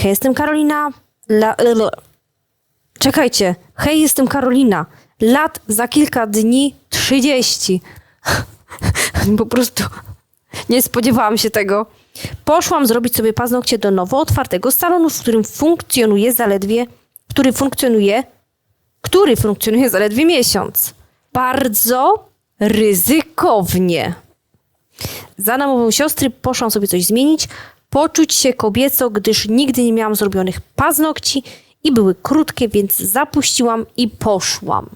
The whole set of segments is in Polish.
Hej, jestem Karolina. La, l, l. Czekajcie. Hej, jestem Karolina. Lat za kilka dni 30. po prostu nie spodziewałam się tego. Poszłam zrobić sobie paznokcie do nowo otwartego salonu, w którym funkcjonuje zaledwie, który funkcjonuje, który funkcjonuje zaledwie miesiąc. Bardzo ryzykownie. Za namową siostry poszłam sobie coś zmienić, poczuć się kobieco, gdyż nigdy nie miałam zrobionych paznokci i były krótkie, więc zapuściłam i poszłam.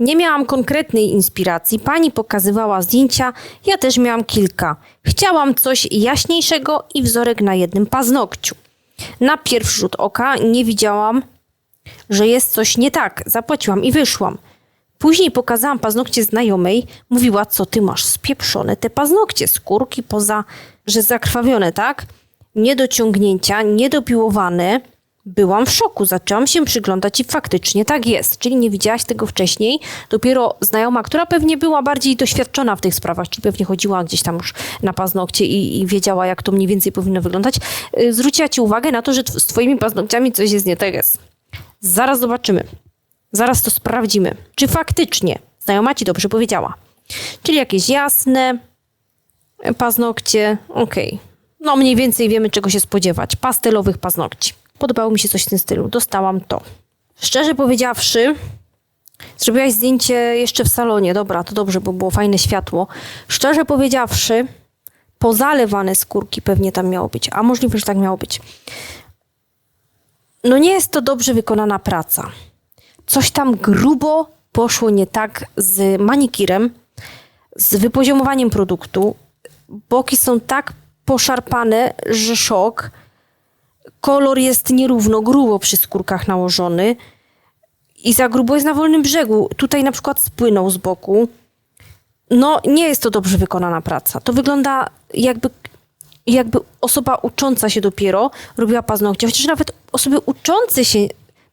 Nie miałam konkretnej inspiracji, pani pokazywała zdjęcia, ja też miałam kilka. Chciałam coś jaśniejszego i wzorek na jednym paznokciu. Na pierwszy rzut oka nie widziałam, że jest coś nie tak. Zapłaciłam i wyszłam. Później pokazałam paznokcie znajomej. Mówiła, co ty masz spieprzone te paznokcie, skórki poza, że zakrwawione, tak? Niedociągnięcia, niedopiłowane. Byłam w szoku, zaczęłam się przyglądać i faktycznie tak jest. Czyli nie widziałaś tego wcześniej. Dopiero znajoma, która pewnie była bardziej doświadczona w tych sprawach, czyli pewnie chodziła gdzieś tam już na paznokcie i, i wiedziała, jak to mniej więcej powinno wyglądać, yy, zwróciła ci uwagę na to, że z twoimi paznokciami coś jest nie tak jest. Zaraz zobaczymy. Zaraz to sprawdzimy, czy faktycznie znajoma ci dobrze powiedziała. Czyli jakieś jasne paznokcie, okej. No mniej więcej wiemy, czego się spodziewać. Pastelowych paznokci. Podobało mi się coś w tym stylu. Dostałam to. Szczerze powiedziawszy, zrobiłaś zdjęcie jeszcze w salonie. Dobra, to dobrze, bo było fajne światło. Szczerze powiedziawszy, pozalewane skórki pewnie tam miało być, a możliwe, że tak miało być. No nie jest to dobrze wykonana praca coś tam grubo poszło nie tak z manikirem, z wypoziomowaniem produktu. Boki są tak poszarpane, że szok. Kolor jest nierówno, grubo przy skórkach nałożony. I za grubo jest na wolnym brzegu. Tutaj na przykład spłynął z boku. No, nie jest to dobrze wykonana praca. To wygląda jakby, jakby osoba ucząca się dopiero robiła paznokcie. Chociaż nawet osoby uczące się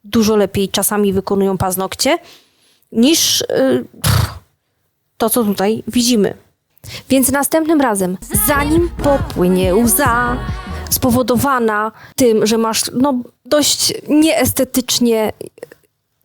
dużo lepiej czasami wykonują paznokcie niż y, pff, to, co tutaj widzimy. Więc następnym razem, zanim popłynie łza spowodowana tym, że masz no, dość nieestetycznie,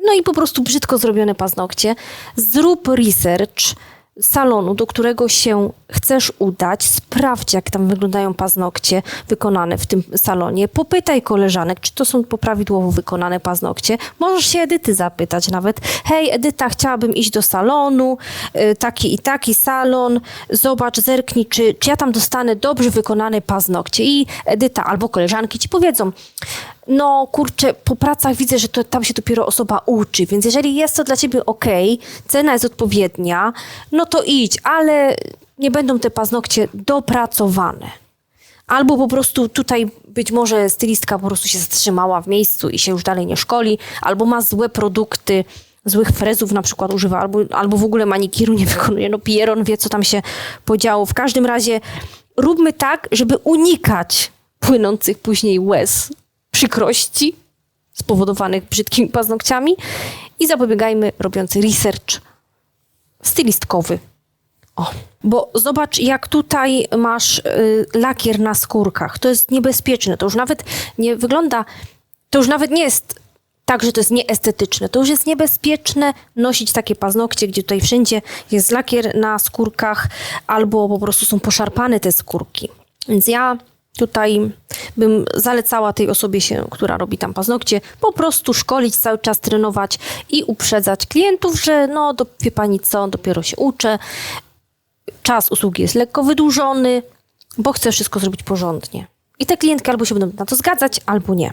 no i po prostu brzydko zrobione paznokcie, zrób research salonu, do którego się chcesz udać, sprawdź, jak tam wyglądają paznokcie wykonane w tym salonie. Popytaj koleżanek, czy to są poprawidłowo wykonane paznokcie. Możesz się Edyty zapytać nawet. Hej, Edyta, chciałabym iść do salonu, y, taki i taki salon. Zobacz, zerknij, czy, czy ja tam dostanę dobrze wykonane paznokcie. I Edyta albo koleżanki ci powiedzą, no kurczę, po pracach widzę, że to, tam się dopiero osoba uczy, więc jeżeli jest to dla ciebie ok, cena jest odpowiednia, no to idź, ale nie będą te paznokcie dopracowane. Albo po prostu tutaj być może stylistka po prostu się zatrzymała w miejscu i się już dalej nie szkoli, albo ma złe produkty, złych frezów na przykład używa, albo, albo w ogóle manikiru nie wykonuje. No Pieron wie, co tam się podziało. W każdym razie róbmy tak, żeby unikać płynących później łez przykrości spowodowanych brzydkimi paznokciami i zapobiegajmy robiąc research stylistkowy. O, bo zobacz, jak tutaj masz y, lakier na skórkach. To jest niebezpieczne. To już nawet nie wygląda, to już nawet nie jest tak, że to jest nieestetyczne. To już jest niebezpieczne nosić takie paznokcie, gdzie tutaj wszędzie jest lakier na skórkach albo po prostu są poszarpane te skórki. Więc ja tutaj bym zalecała tej osobie, się, która robi tam paznokcie, po prostu szkolić, cały czas trenować i uprzedzać klientów, że no, do, wie pani co, dopiero się uczę, czas usługi jest lekko wydłużony, bo chcę wszystko zrobić porządnie. I te klientki albo się będą na to zgadzać, albo nie.